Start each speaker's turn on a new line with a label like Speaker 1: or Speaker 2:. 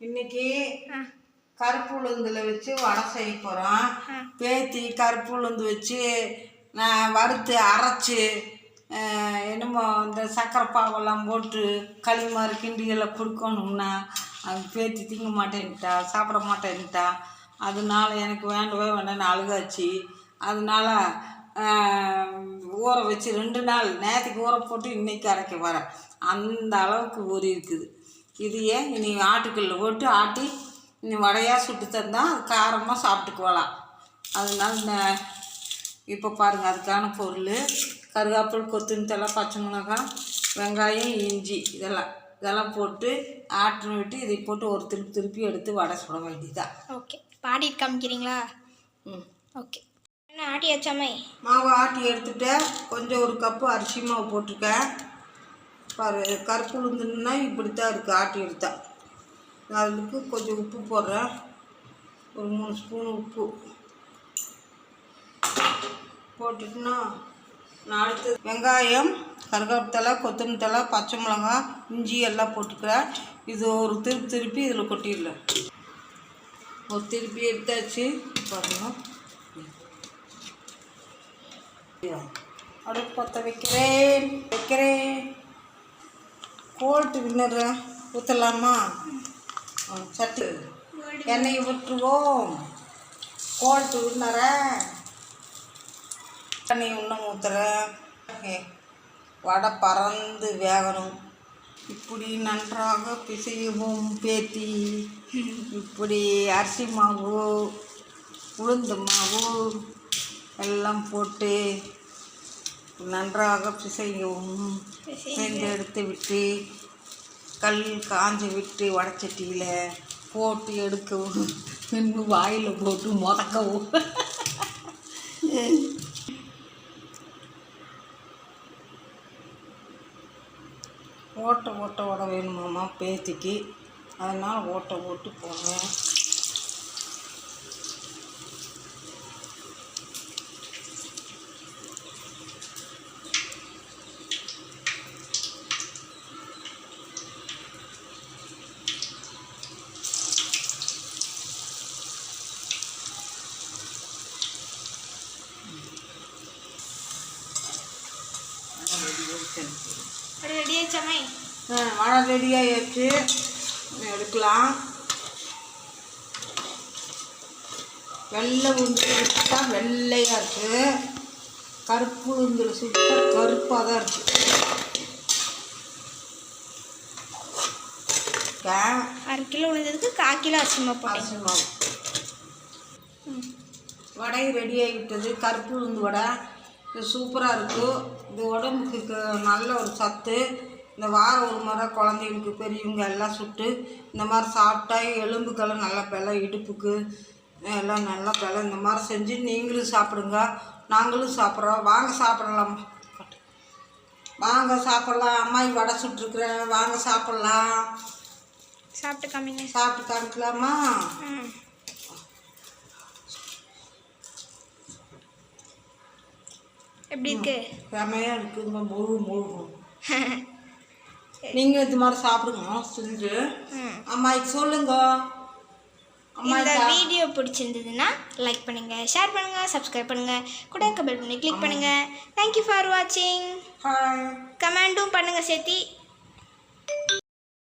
Speaker 1: இன்னைக்கு கருப்பு உளுந்தில் வச்சு வடை செய்ய போகிறோம். பேத்தி கருப்பு உளுந்து வச்சு நான் வறுத்து அரைச்சி என்னமோ இந்த சக்கரை பாவெல்லாம் போட்டு களி மாதிரி கிண்டிகளை கொடுக்கணும்னா அது பேத்தி திங்க மாட்டேன்ட்டா சாப்பிட மாட்டேன்ட்டா அதனால எனக்கு வேண்டவே வேண்டாம்னு அழுகாச்சு அதனால ஊற வச்சு ரெண்டு நாள் நேற்றுக்கு ஊற போட்டு இன்னைக்கு அரைக்க வரேன் அந்த அளவுக்கு ஊறி இருக்குது. இது ஏன் இனி ஆட்டுக்கல்ல போட்டு ஆட்டி இனி வடையாக சுட்டு தந்தால் காரமாக சாப்பிட்டுக்குவலாம் அதனால இந்த இப்போ பாருங்கள் அதுக்கான பொருள் கருவேப்பில் கொத்தமல்லி தழை பச்சை மிளகாய் வெங்காயம் இஞ்சி இதெல்லாம். இதெல்லாம் போட்டு ஆட்டின விட்டு இதை போட்டு ஒரு திருப்பி திருப்பி எடுத்து வடை சுட வேண்டியதான்
Speaker 2: ஓகே. பாடிட்டு காமிக்கிறீங்களா?
Speaker 1: ம்.
Speaker 2: ஓகே. என்ன ஆட்டியாச்சாமே
Speaker 1: மாவு ஆட்டி எடுத்துட்டேன். கொஞ்சம் ஒரு கப்பு அரிசி மாவு போட்டிருக்கேன். பாரு கருப்பு உளுந்துன்னா இப்படி தான் இருக்குது ஆட்டி எடுத்தா. அதுக்கு கொஞ்சம் உப்பு போடுறேன். ஒரு மூணு ஸ்பூன் உப்பு. போட்டுட்டுனா நான் அடுத்து வெங்காயம் கருவேப்பிலை கொத்தமல்லி தழை பச்சை மிளகாய் இஞ்சி எல்லாம் போட்டுக்கிறேன். இது ஒரு திருப்பி திருப்பி இதில் கொட்டிடலாம். ஒரு திருப்பி எடுத்தாச்சு. பாருங்கள் அடுப்பு பற்ற வைக்கிறேன். வைக்கிறேன். கோல்ட்டு வின்னுற ஊற்றலாமா சட்டு. எண்ணெயை விட்டுருவோம் கோல்ட்டு வின்னுற எண்ணெய் இன்னும் ஊற்றுறேன் வடை பறந்து வேகணும். இப்படி நன்றாக பிசையவும் பேத்தி. இப்படி அரிசி மாவு உளுந்து மாவு எல்லாம் போட்டு நன்றாக பிசையவும் சேர்ந்து எடுத்து விட்டு கல் காஞ்சு விட்டு வடச்சட்டியில் போட்டு எடுக்கவும் இன்னும் வாயில் போட்டு முதக்கவும். ஓட்டை ஓட்டை ஓட வேணுமாம்மா பேத்திக்கு. அதனால் ஓட்டை ஓட்டு போடுறேன்.
Speaker 2: ரெடி ஆயிடுச்சாமே
Speaker 1: மழை ரெடியாகிடுச்சு எடுக்கலாம். வெள்ளை உளுந்து சுட்டா வெள்ளையாக இருக்குது கருப்பு உளுந்தில் சுட்டா கருப்பாக தான் இருக்குது
Speaker 2: அரை கிலோ விழுந்ததுக்கு கால் கிலோ அரிசி மாவு போட்டேன்.
Speaker 1: அரிசி மாவு வடை ரெடி ஆகிவிட்டது. கருப்பு உளுந்து வடை. இது சூப்பராக இருக்கும் இது உடம்புக்கு நல்ல ஒரு சத்து. இந்த வாரம் ஒரு முறை குழந்தைங்களுக்கு பெரியவங்க எல்லாம் சுட்டு இந்த மாதிரி சாப்பிட்டா எலும்புக்கெல்லாம் நல்லா பல இடுப்புக்கு எல்லாம் நல்லா பல இந்த மாதிரி செஞ்சு நீங்களும் சாப்பிடுங்க. நாங்களும் சாப்பிட்றோம். வாங்க சாப்பிடலாம். வாங்க சாப்பிட்லாம். அம்மாயி வடை சுட்டுருக்குறேன் வாங்க சாப்பிட்லாம்.
Speaker 2: சாப்பிட்டு காமிங்க.
Speaker 1: சாப்பிட்டு காமிக்கலாமா?
Speaker 2: எப்படி இருக்கு?
Speaker 1: செமையாக இருக்குங்க முழு முழுகும் நீங்கள் இது மாதிரி சாப்பிடுங்க செஞ்சு.
Speaker 2: ம்.
Speaker 1: அம்மாய்க்கு சொல்லுங்க.
Speaker 2: இந்த வீடியோ பிடிச்சிருந்ததுன்னா லைக் பண்ணுங்க ஷேர் பண்ணுங்க சப்ஸ்கிரைப் பண்ணுங்க. கூட பெல் பண்ணி கிளிக் பண்ணுங்க. தேங்க்யூ ஃபார் வாட்சிங் கமெண்டும் பண்ணுங்க சேர்த்தி